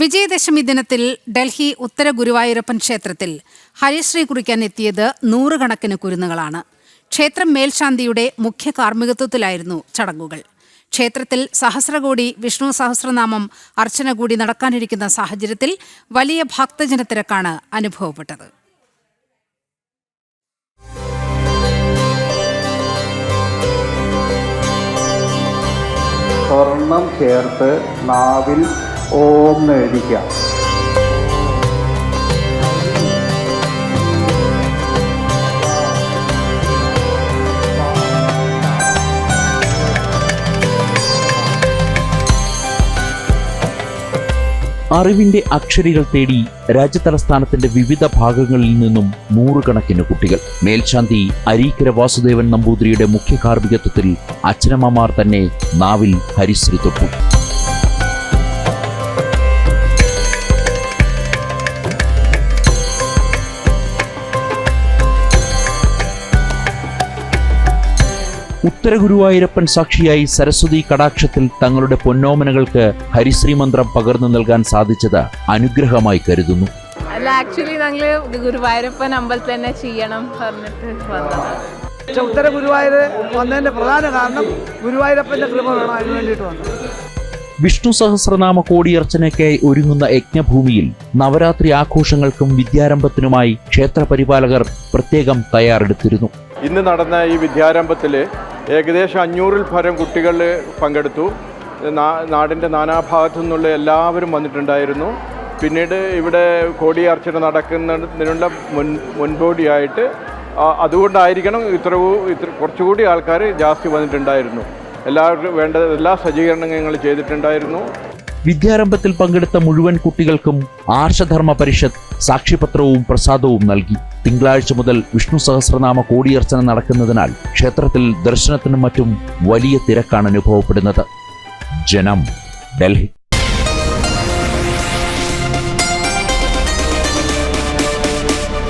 വിജയദശമി ദിനത്തിൽ ഡൽഹി ഉത്തര ഗുരുവായൂരപ്പൻ ക്ഷേത്രത്തിൽ ഹരിശ്രീ കുറിക്കാൻ എത്തിയത് നൂറുകണക്കിന് കുരുന്നുകളാണ്. ക്ഷേത്രം മേൽശാന്തിയുടെ മുഖ്യ കാർമ്മികത്വത്തിലായിരുന്നു ചടങ്ങുകൾ. ക്ഷേത്രത്തിൽ സഹസ്രകോടി വിഷ്ണു സഹസ്രനാമം അർച്ചന കൂടി നടക്കാനിരിക്കുന്ന സാഹചര്യത്തിൽ വലിയ ഭക്തജനത്തിരക്കാണ് അനുഭവപ്പെട്ടത്. സ്വർണം ചേർത്ത് നാവിൽ ഓം എന്ന് എഴുതിക്കുക അറിവിന്റെ അക്ഷരികൾ തേടി രാജ്യതലസ്ഥാനത്തിന്റെ വിവിധ ഭാഗങ്ങളിൽ നിന്നും നൂറുകണക്കിന് കുട്ടികൾ. മേൽശാന്തി അരീക്കര വാസുദേവൻ നമ്പൂതിരിയുടെ മുഖ്യ കാർമ്മികത്വത്തിൽ അച്ഛനമ്മമാർ തന്നെ നാവിൽ ഹരിശ്രീ തൊട്ടു. ഉത്തര ഗുരുവായൂരപ്പൻ സാക്ഷിയായി സരസ്വതി കടാക്ഷത്തിൽ തങ്ങളുടെ പൊന്നോമനകൾക്ക് ഹരിശ്രീ മന്ത്രം പകർന്നു നൽകാൻ സാധിച്ചത് അനുഗ്രഹമായി കരുതുന്നു. അല്ല ആക്ച്വലി ഞങ്ങൾ ഗുരുവായൂരപ്പൻ അമ്പലത്തിൽ തന്നെ ചെയ്യണം പറഞ്ഞിട്ട് വന്നതാണ് ഉത്തര ഗുരുവായൂർ വന്നതിന്റെ പ്രധാന കാരണം ഗുരുവായൂരപ്പന്റെ കൃപ വേണം അതിനു വേണ്ടിയിട്ട് വന്നത്. വിഷ്ണു സഹസ്രനാമ കോടിയർച്ചനയ്ക്കായി ഒരുങ്ങുന്ന യജ്ഞഭൂമിയിൽ നവരാത്രി ആഘോഷങ്ങൾക്കും വിദ്യാരംഭത്തിനുമായി ക്ഷേത്രപരിപാലകർ പ്രത്യേകം തയ്യാറെടുത്തിരുന്നു. ഇന്ന് നടന്ന ഈ വിദ്യാരംഭത്തിൽ ഏകദേശം അഞ്ഞൂറിൽ പരം കുട്ടികൾ പങ്കെടുത്തു. നാടിന്റെ നാനാഭാഗത്തു നിന്നുള്ള എല്ലാവരും വന്നിട്ടുണ്ടായിരുന്നു. പിന്നീട് ഇവിടെ കോടിയാർച്ചന നടക്കുന്നതിനുള്ള മുൻ മുൻപോടിയായിട്ട് അതുകൊണ്ടായിരിക്കണം ഇത്ര ഇത്ര കുറച്ചുകൂടി ആൾക്കാർ ജാസ്തി വന്നിട്ടുണ്ടായിരുന്നു. എല്ലാവർക്കും വേണ്ട എല്ലാ സജ്ജീകരണങ്ങളും ഞങ്ങൾ ചെയ്തിട്ടുണ്ടായിരുന്നു. വിദ്യാരംഭത്തിൽ പങ്കെടുത്ത മുഴുവൻ കുട്ടികൾക്കും ആർഷധർമ്മ പരിഷത്ത് സാക്ഷിപത്രവും പ്രസാദവും നൽകി. തിങ്കളാഴ്ച മുതൽ വിഷ്ണു സഹസ്രനാമ കോടിയർച്ചന നടക്കുന്നതിനാൽ ക്ഷേത്രത്തിൽ ദർശനത്തിനും മറ്റും വലിയ തിരക്കാണ് അനുഭവപ്പെടുന്നത്. ജനം ഡൽഹി.